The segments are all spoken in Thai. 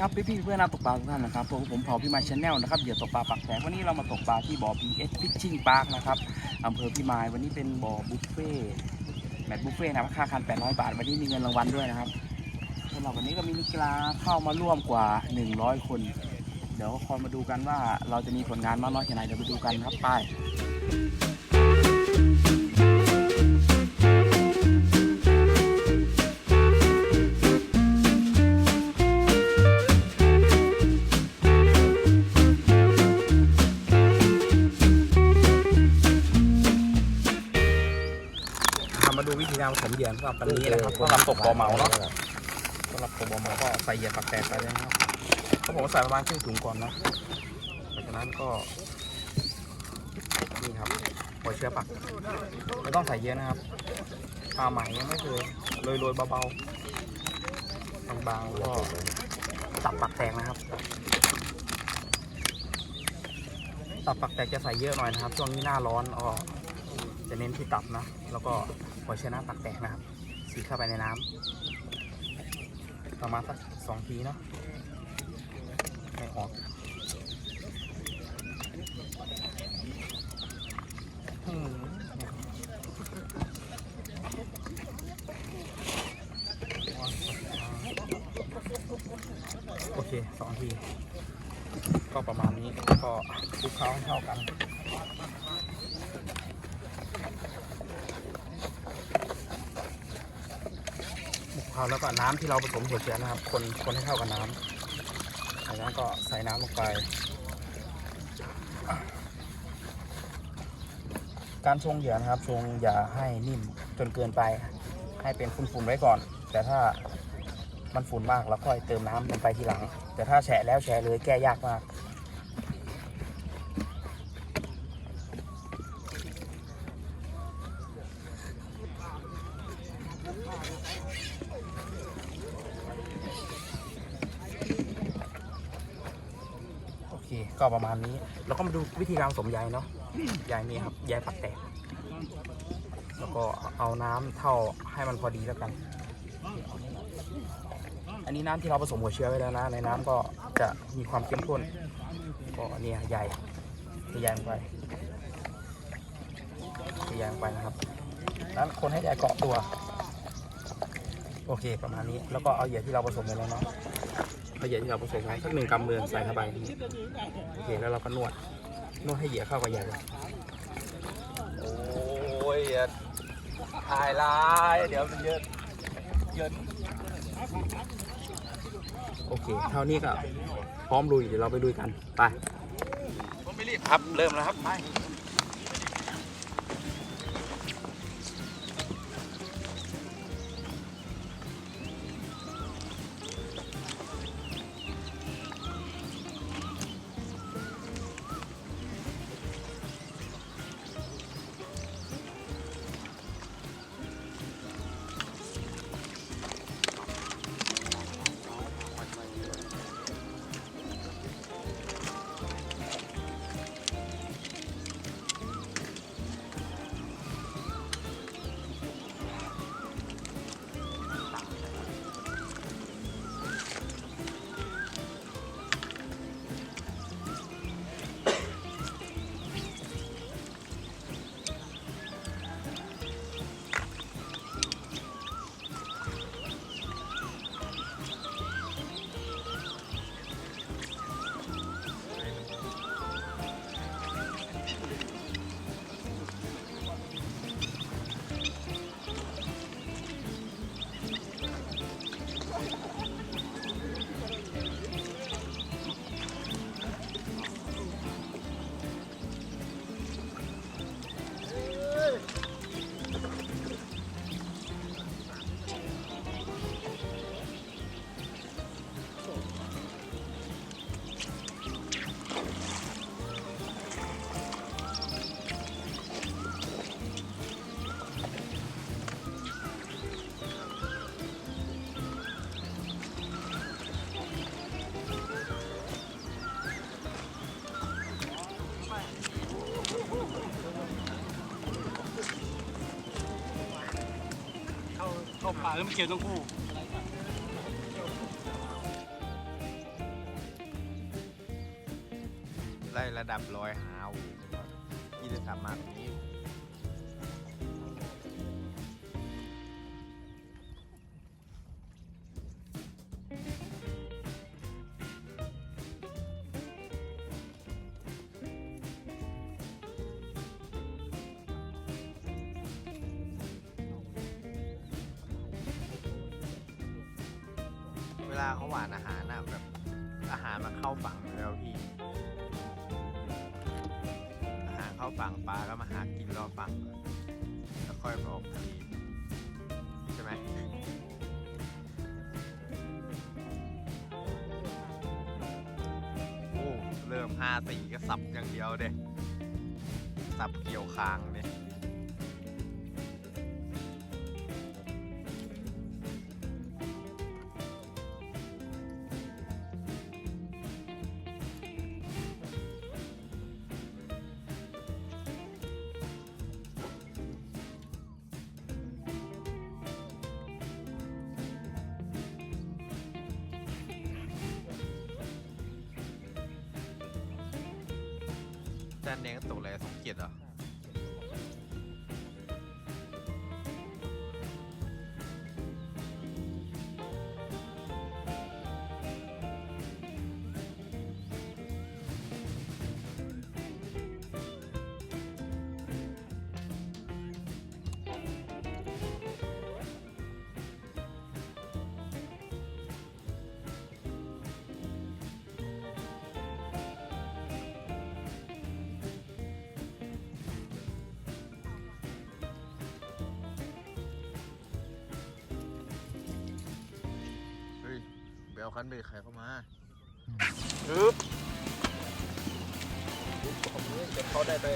ครับพี่ๆเพื่อนนักตกปลาทุกท่านนะครับผมผมเผาพี่มาชแนลนะครับเหยื่อตกปลาปักแสงวันนี้เรามาตกปลาที่บ่อ BS Fishing Park นะครับอำเภอพิมายวันนี้เป็นบ่อบุฟเฟ่แมตบุฟเฟ่นะครับค่าคัน 800 บาท วันนี้มีเงินรางวัลด้วยนะครับสำหรับวันนี้ก็มีนักกีฬาเข้ามาร่วมกว่า 100 คน เดี๋ยวคอยมาดูกันว่าเราจะมีผลงานมากน้อยแค่ไหนเดี๋ยวไปดูกันครับไป มาดูวิธีการผสมเหยื่อสำหรับวันนี้นะครับสำหรับตกบ่อเหมาเนาะสำหรับตกบ่อเหมาก็ใส่เหยื่อปักแตกไปเลยนะครับเขาบอกว่าใส่ประมาณครึ่งถุงก่อนเนาะหลังจากนั้นก็นี่ครับปล่อยเชื้อปักไม่ต้องใส่เยอะนะครับปลาใหม่ยังไม่เคยโรยๆเบาๆบางๆแล้วก็ตับปักแตกนะครับตับปักแตกจะใส่เยอะหน่อยนะครับ ช่วงนี้หน้าร้อนอ๋อจะเน้นที่ตับนะ แล้วก็ หัวเชื้อน้ำตักแตกนะครับสีเข้าไปในน้ำประมาณสักสองทีเนาะไม่ออกโอเคสองที ก็ประมาณนี้ก็คลุกเคล้าให้เข้ากัน หมกเขาแล้วก็น้ำที่เราผสมหัวเชื้อนะครับ คนคนให้เข้ากับน้ำจากนั้นก็ใส่น้ำลงไป การชงเหยื่อนะครับชงอย่าให้นิ่มจนเกินไป ให้เป็นฝุ่นๆไว้ก่อน แต่ถ้ามันฝุ่นมากเราค่อยเติมน้ำลงไปทีหลัง แต่ถ้าแฉะแล้วแฉะเลยแก้ยากมาก โอเค ก็ประมาณนี้ แล้วก็มาดูวิธีการผสมใยเนาะใยนี่ครับใยปักแตก แล้วก็เอาน้ำเท่าให้มันพอดีแล้วกัน อันนี้น้ำที่เราผสมหัวเชื้อไว้แล้วนะ ในน้ำก็จะมีความเข้มข้น ก็เนี่ยใยใยลงไปใยลงไปนะครับ แล้วคนให้ใยเกาะตัว โอเคประมาณนี้ แล้วก็เอาเหยื่อที่เราผสมไปแล้วเนาะ เอาเหยื่อที่เราผสมไว้สักหนึ่งกำมือใส่เข้าไปโอเคแล้วเราก็นวดนวดให้เหยื่อเข้ากับเหยื่อเลยโอ้ยอย่าถ่ายลายเดี๋ยวมันเยอะเยอะโอเค เท่านี้ก็พร้อมลุยเดี๋ยวเราไปลุยกันไปผมไม่รีบครับเริ่มแล้วครับไป เล้วมันเกี่ยวต้องคู่ไล่ระดับร้อยห้า ลาเขาหวานอาหารนะแบบอาหารมันเข้าฝั่งแล้วพี่ อาหารเข้าฝั่งปลาก็มาหากินรอบฝั่งแล้วค่อยไปออกทะเลใช่ไหมโอ้เริ่มห้าสีก็สับอย่างเดียวเด้สับเกี่ยวคางเนี่ย จานแดงก็ตกอะไรสองเกียรติเหรอ เอาคันเบรกใครเข้ามาปึ๊บเขาได้ไป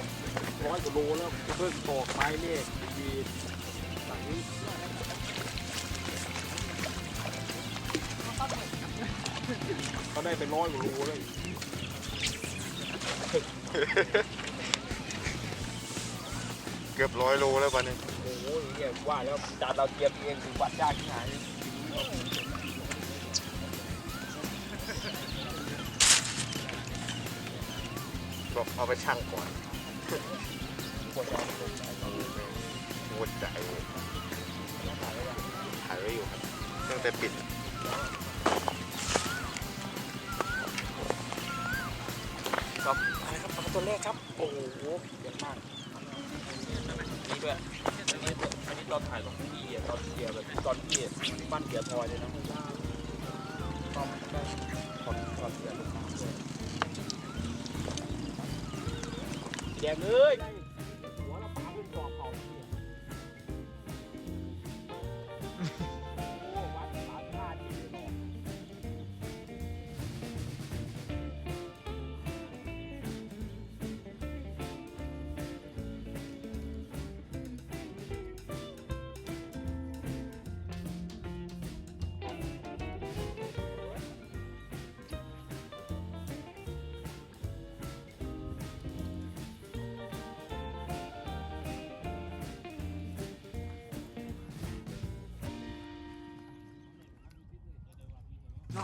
ร้อยกว่าโลแล้วเพิ่งตอกไม้เนี่ยดีฝั่งนี้เขาได้ไปร้อยกว่าโลเลยเกือบร้อยโลแล้วปันนี้โอ้โหเนี่ยว่าแล้วจานเราเตรียมเองถึงวัดยากที่ไหน เอาไปชั่งก่อนปวดใจปวดใจถ่ายไว้อยู่ครับตั้งแต่ปิดครับอะไรครับปลาตัวแรกครับ โอ้โหเยอะมากนี่ด้วยอันนี้อันนี้ตอนถ่ายของพี่อะตอนเกียร์แบบตอนพี่บ้านเกียร์ทอยเลยนะตอนตอนตอนเกียร์ลูกน้ำด้วย แดงเลย โ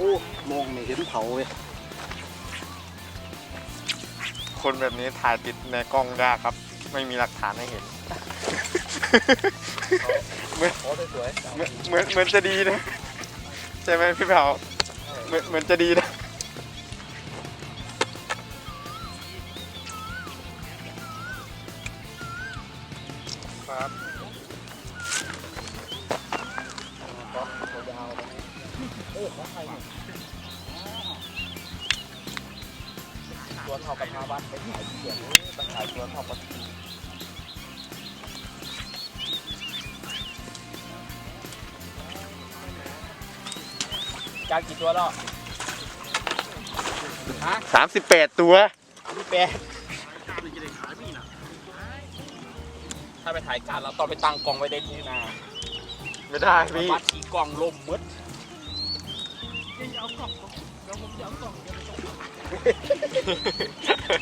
อ้มองไม่เห็นเผาเลยคนแบบนี้ถ่ายติดในกล้องยากครับ ไม่มีหลักฐานให้เห็น เหมือนเหมือนเหมือนจะดีนะ ใช่ไหมพี่เผาเหมือนเหมือนจะดีนะ ดตัวพี่แปดถ้าไปถ่ายการเราต้องไปตั้งกล้องไว้ได้ที่นาไม่ได้พี่วัดกี่กล้องล่มมืด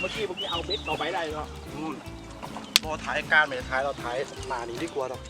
เมื่อกี้เมื่อกี้เอาเบ็ดต่อไปได้เนาะรอถ่ายการไม่ได้ถ่ายเราถ่ายหนานี้ดีกว่าเนาะ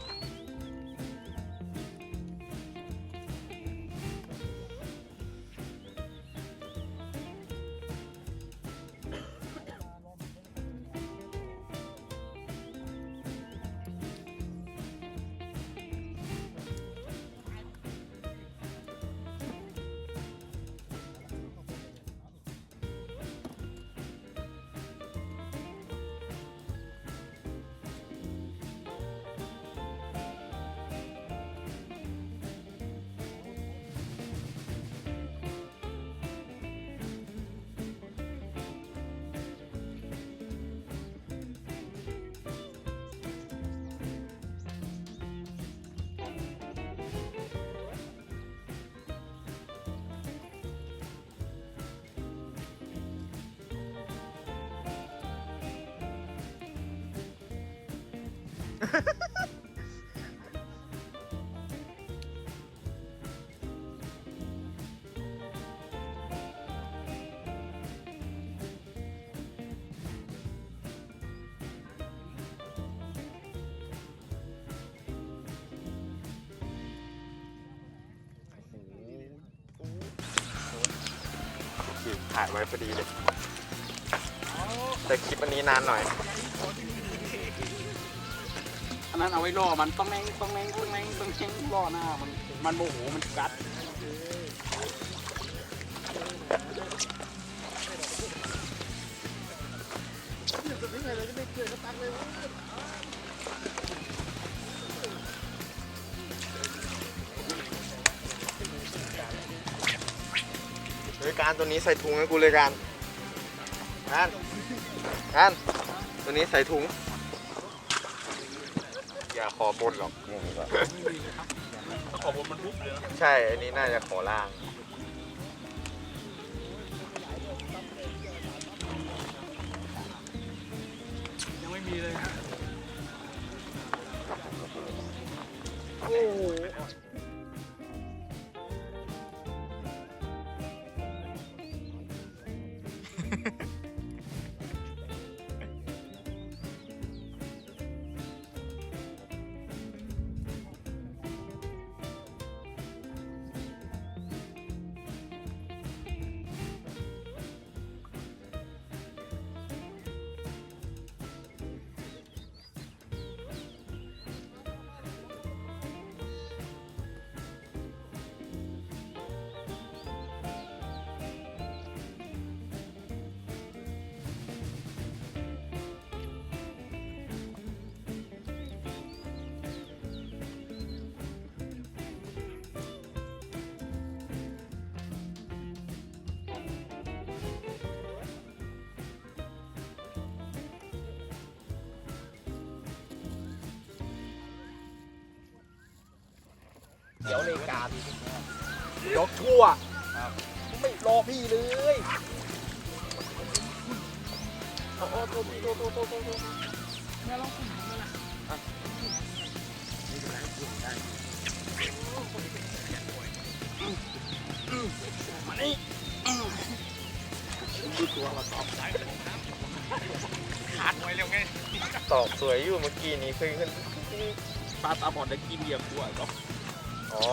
ถ่ายไว้พอดีเลย แต่คลิปอันนี้นานหน่อย นนั้นเอาไว้ล่อมันต้องแมงต้องแมงต้องแมงต้องแมงล่อหน้ามันมันโมโหมันกัดเฮ้ยการตัวนี้ใส่ถุงให้กูเลยการการการตัวนี้ใส่ถุง อย่าขอบนหรอกถ้าขอบนมันปุ๊บเลยนะ ใช่ อันนี้น่าจะขอล่างยัง ตี๋ยวเลการยกชั่วไม่รอพี่เลยโอ้โหโตโตโตโตโตโตแล้องคุณหาเลยล่ะนี่เมานี่ตัวเราตอบได้ขาดไวเร็วไงตอบสวยอยู่เมื่อกี้นี้เพิ่งขึ้นปลาตาบอดได้กินเหยียบบัวก็ อ๋อ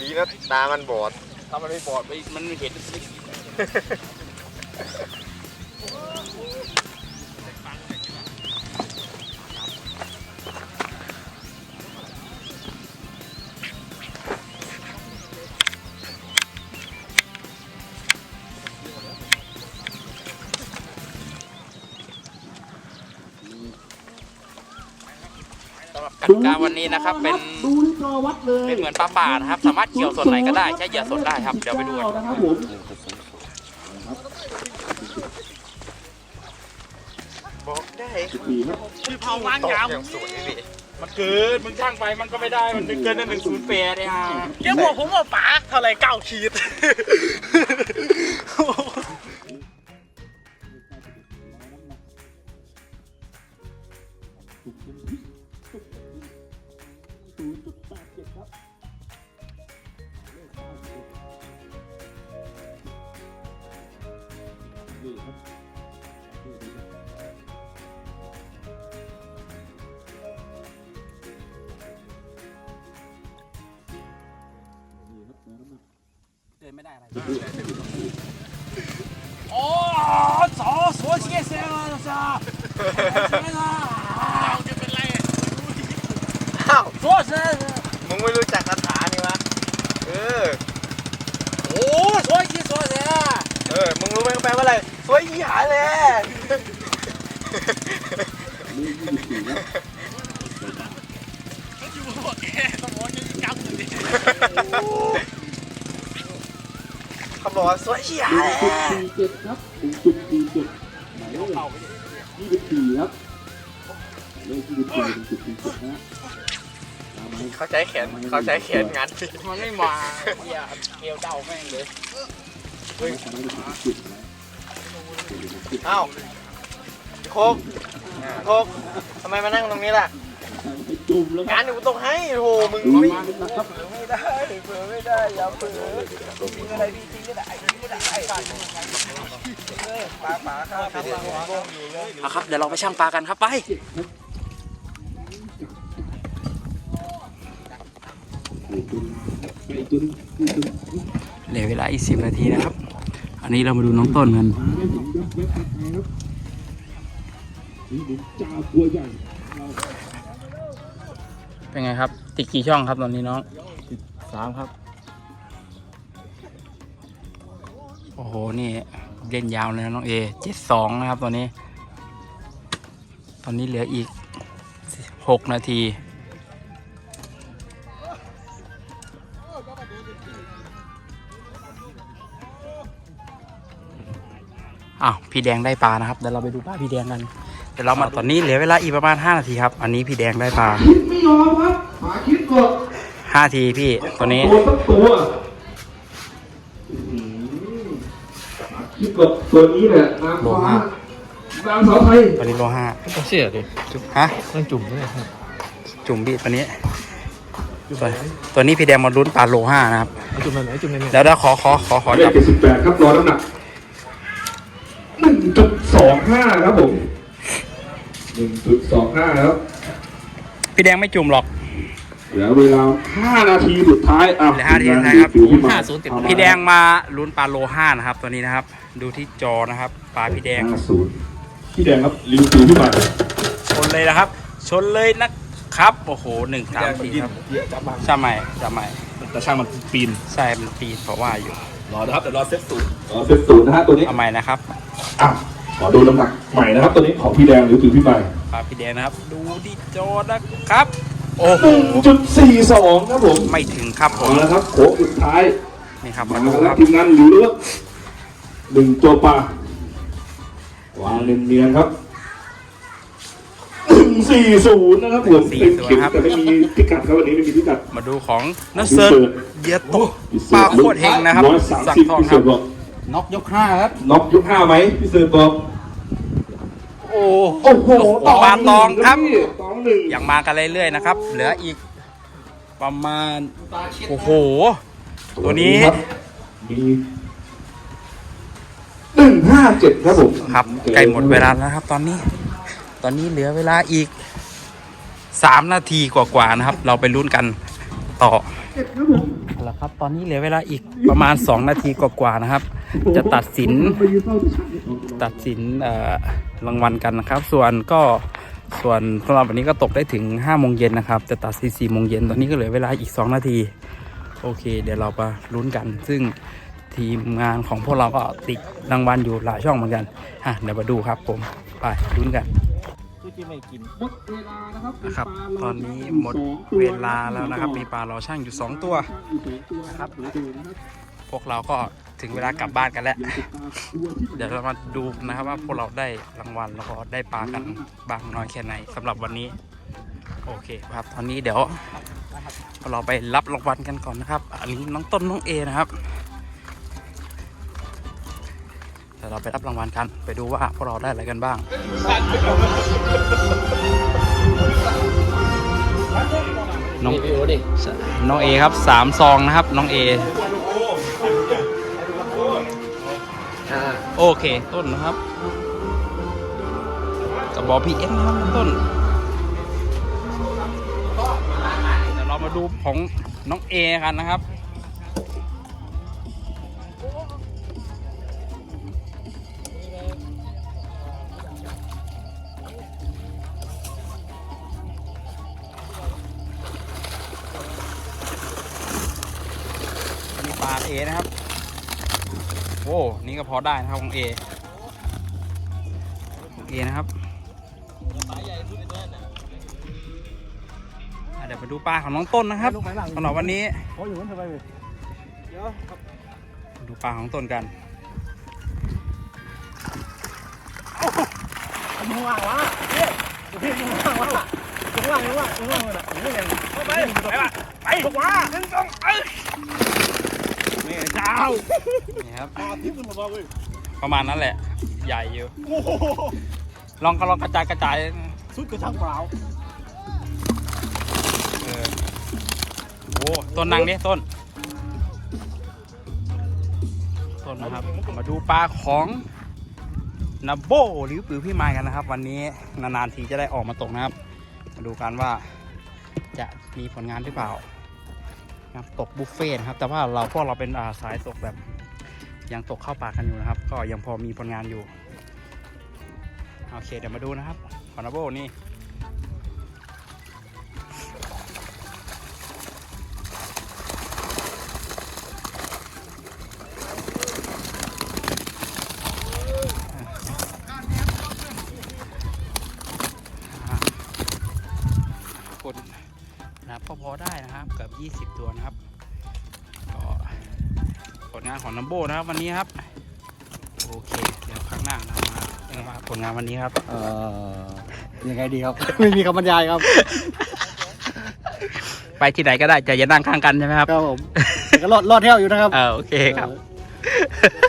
ดีนะตามันบอดถ้ามันไม่บอดไปมันไม่เห็น กินสำหรับกติกาวันนี้นะครับเป็นดูที่จอวัดเลยเป็นเหมือนปลาป่านะครับ สามารถเกี่ยวส่วนไหนก็ได้ใช้เหยื่อสดได้ครับเดี๋ยวไปดูกันนะครับผมบอกได้ดีครับพี่เผาวางตอกยาวอย่างสวยพี่มันเกินมึงช่างไปมันก็ไม่ได้มันเกินหนึ่งศูนย์แปดเลยฮะแกบอกผมว่าป๋าเท่าไรเก้าขีด เสียจ้าจะเป็นไรอ้าวสวยเสียมึงไม่รู้จักคาถานี่วะ เออโอ้สวยเสียสวยเสียเออ มึงรู้ไหมแปลว่าอะไร สวยอีหาเลยเขาบอกว่าสวยอีหาเลย สี่เจ็ดครับถึงจุดสี่เจ็ดหมายเลข ยี่สิบสี่ครับหมายเลขยี่สิบสี่ถึงจุดสี่เจ็ดนะตามมาเขาใช้แขนเขาใช้แขนงัดมันไม่มาเฮียเกลียวเดาแม่งเลยไม่ทำให้ถึงจุดนะเอ้าโคกโคกทำไมมานั่งตรงนี้ล่ะไปจุ่มแล้วคงารันบอยู่ตรงให้โหมึงดูไม่นะครับไม่ได้เผลอไม่ได้อย่าเผลอทิ้งอะไรดีทิ้งก็ได้ทิ้งก็ได้ เออปลาปลาข้าวไปเดี๋ยวงงอยู่เลยเอาครับ เดี๋ยวเราไปช่างปลากันครับไปไปจุ่มไปจุ่มไปจุ่มเหลือเวลาอีกสิบนาทีนะครับ อันนี้เรามาดูน้องต้นกันมาได้ถึงยับเว็บไทยครับนี่ผมจ่าตัวใหญ่เราเป็นไงครับ ติดกี่ช่องครับตอนนี้น้องสามครับ โอ้โห นี่ เล่นยาวเลยนะน้องเอเจ็ดสองนะครับตอนนี้ ตอนนี้เหลืออีกหกนาทีอ้าวพี่แดงได้ปลานะครับเดี๋ยวเราไปดูปลาพี่แดงกันเดี๋ยวเรามาตอนนี้เหลือเวลาอีกประมาณ 5 นาทีครับ อันนี้พี่แดงได้ปลาคิดไม่ยอมครับหมาคิดก่อน5ทีพี่ตัวนี้ตัว คิดก่อนตัวนี้แหละนางฟ้านางสาวไทยตัวนี้โลห้าต้องเสียดิฮะต้องจุ่มด้วยครับจุ่มพี่ตัวนี้ตัวตัวนี้พี่แดงมาลุ้นปลาโลห้านะครับจุ่มแบบไหนจุ่มแบบไหนเดี๋ยวเดี๋ยวขอขอขอขอเลจัขบเจ็ดสิบแปดครับรอน้ำหนักหนึ่งจุดสองห้าครับผมหนึ่งจุดสองห้าครับพี่แดงไม่จุ่มหรอก เหลือเวลาห้านาทีสุดท้ายอะเหลือห้านาทีสุดท้ายครับถือขึ้นมาพี่แดงมาลุ้นปลาโลห้านะครับตัวนี้นะครับ ดูที่จอนะครับปลาพี่แดงห้าศูนย์พี่แดงครับลิวถือขึ้นมาชนเลยนะครับ ชนเลยนะครับโอ้โหหนึ่งสามสี่ครับจับมาใช่ไหมใช่ไหมแต่ช่างมันปีนใช่มันปีนเพราะว่าอยู่รอนะครับเดี๋ยวรอเซตสูตรอ๋อเป็นศูนย์นะฮะตัวนี้เอาใหม่นะครับอะขอดูน้ำหนักใหม่นะครับตัวนี้ของพี่แดงลิวถือขึ้นมาปลาพี่แดงนะครับ ดูที่จอนะครับ โอ้โหหนึ่งจุดสี่สองครับผมไม่ถึงครับผมเอาละครับโค้งสุดท้ายนี่ครับมามาดูแล้ควรับทีมงานอยู่ด้วยหนึ่งตัวปลาวางเนียนๆครับหนึ่งสี่ศูนย์นะครับผมเป็นเข็มแต่ไม่มีพิกัดครับวันนี้ไม่มีพิกัด มาดูของนักเซิร์ฟเบียร์โตะปลาโคตรเฮงนะครับร้อยสามสั่งสิบทองพี่คเสืรัอบ บอกน็อกยกห้าครับน็อกยกห้าไหมพี่เสือบอก โอ้โอ้โหปลาตองครับพี่ตองหนึ่งยังมากันเรื่อยๆนะครับ เหลืออีกประมาณโอ้โห ตัวนี้ครับมีหนึ่งห้าเจ็ดครับผมครับใกล้หมดเวลาแล้วครับ ตอนนี้ ตอนนี้เหลือเวลาอีกสามนาทีกว่าๆนะครับ เราไปลุ้นกันต่อเจ็ดครับผม เอาละครับ ตอนนี้เหลือเวลาอีกประมาณ 2 นาทีกว่าๆนะครับ จะตัดสินตัดสินรางวัลกันนะครับ ส่วนก็ส่วนสำหรับวันนี้ก็ตกได้ถึง5โมงเย็นนะครับ จะตัดสิน4โมงเย็นตอนนี้ก็เหลือเวลาอีก 2 นาที โอเค เดี๋ยวเราไปลุ้นกัน ซึ่งทีมงานของพวกเราก็ติดรางวัลอยู่หลายช่องเหมือนกันอะเดี๋ยวมาดูครับผมไปลุ้นกัน ที่ไม่กินหมดเวลานะครับนะครับตอนนี้หมดเวลาแล้วนะครับ มีปลารอช่างอยู่ 2 ตัวครับ พวกเราก็ถึงเวลากลับบ้านกันแล้ว เดี๋ยวเรามาดูนะครับว่าพวกเราได้รางวัลแล้วก็ได้ปลากันบางน้อยแค่ไหนสำหรับวันนี้โอเคครับตอนนี้เดี๋ยวเราไปรับรางวัลกันก่อนนะครับ อันนี้น้องต้นน้องเอนะครับ ดี๋ยวเราไปรับรางวัลกัน ไปดูว่าพวกเราได้อะไรกันบ้างน้องน้องเอครับสามซองนะครับน้องเอโอเคต้นนะครับกับบอพีเอ็มนะครับต้นเดี๋ยวเรามาดูของน้องเอกันนะครับ พอได้นะครับของเอของเอนะครับอะเดี๋ยวไปดูปลาของน้องต้นนะครับสำหรับวันนี้โอ้ยอยู่นั่นทำไมเดี๋ยวดูปลาของต้นกันมึงว่างวะเนี่ยพี่มึงว่างวะมึงว่างมึงว่างมึงว่างเลยมึงไม่ยังไปไปไปไปบอกว่ามึงต้องเอ้ย นี่เจ้านี่ครับปลาทิพย์มันมาเว้ยประมาณนั้นแหละ ใหญ่อยู่โอ้โหลองก็ลองกระจายกระจายสุดกระชังเปล่าเออโอ้ต้นนั่งดิต้น ต้นนะครับ มาดูปลาของนาโบหรือปือพี่ไม้กันนะครับ วันนี้นานๆทีจะได้ออกมาตกนะครับ มาดูกันว่าจะมีผลงานหรือเปล่า นะครับตกบุฟเฟ่ต์นะครับ แต่ว่าเราพวกเราเป็นาสายตกแบบ ยังตกเข้าปากกันอยู่นะครับ ก็ยังพอมีผลงานอยู่ โอเคเดี๋ยวมาดูนะครับคอนาโบนี่ นของนัมโบนะครับวันนี้ครับ โอเค เดี๋ยวข้างหน้าเรามาเรื่องว่าผลงานวันนี้ครับ เอ่อยังไงดีครับ ไม่มีคำบรรยายครับไปที่ไหนก็ได้จะอย่านั่งข้างกันใช่ไหมครับครับผมก็รอดรอดเที่ยวอยู่นะครับ เออโอเคครับ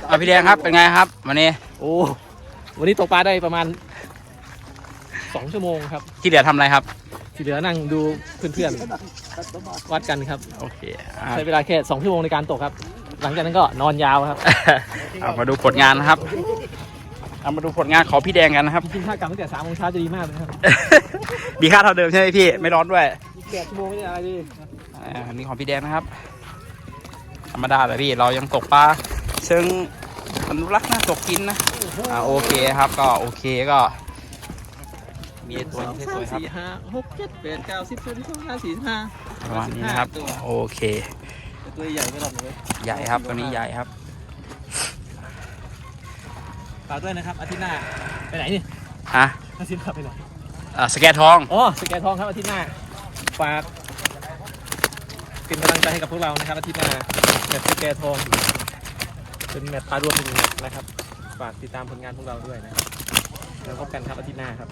เอาพี่แดงครับเป็นไงครับวันนี้โอ้วันนี้ตกปลาได้ประมาณสองชั่วโมงครับ ที่เหลือทำอะไรครับ ที่เหลือนั่งดูเพื่อนๆวัดกันครับ โอเคอ่าใช้เวลาแค่สองชั่วโมงในการตกครับ หลังจากนั้นก็นอนยาวครับเอามาดูผลงานนะครับเอามาดูผลงานของพี่แดงกันนะครับจริงๆถ้ากลับตั้งแต่สามโมงเช้าจะดีมากเลยครับมีค่าเท่าเดิมใช่ไหมพี่ไม่ร้อนด้วยอีกแปดชั่วโมงไม่ได้อะไรดีอ่าอันนี้ของพี่แดงนะครับ ธรรมดาเลยพี่เรายังตกปลาเชิงอนุรักษ์นะตกกินนะอ่าโอเคครับก็โอเคก็มีไอ้ตัวนี้สวยๆครับสี่ห้าหกเจ็ดแปดเก้าสิบสิบเอ็ดสิบสองสิบสามสี่สิบห้าประมาณนี้นะครับตัวโอเค ตัวใหญ่ไม่หลับเลยใหญ่ครับตัวนี้ใหญ่ครับฝากด้วยนะครับอาทิตย์หน้าไปไหนนี่ฮะอาทิตย์หน้าไปไหนอ่าสแกนทองอ๋อสแกนทองครับอาทิตย์หน้าฝากเป็นกำลังใจให้กับพวกเรานะครับอาทิตย์หน้าแมตช์สแกนทองเป็นแมตช์ปลารวมหนึ่งแมตช์นะครับฝากติดตามผลงานพวกเราด้วยนะครับแล้วพบกันครับอาทิตย์หน้าครับ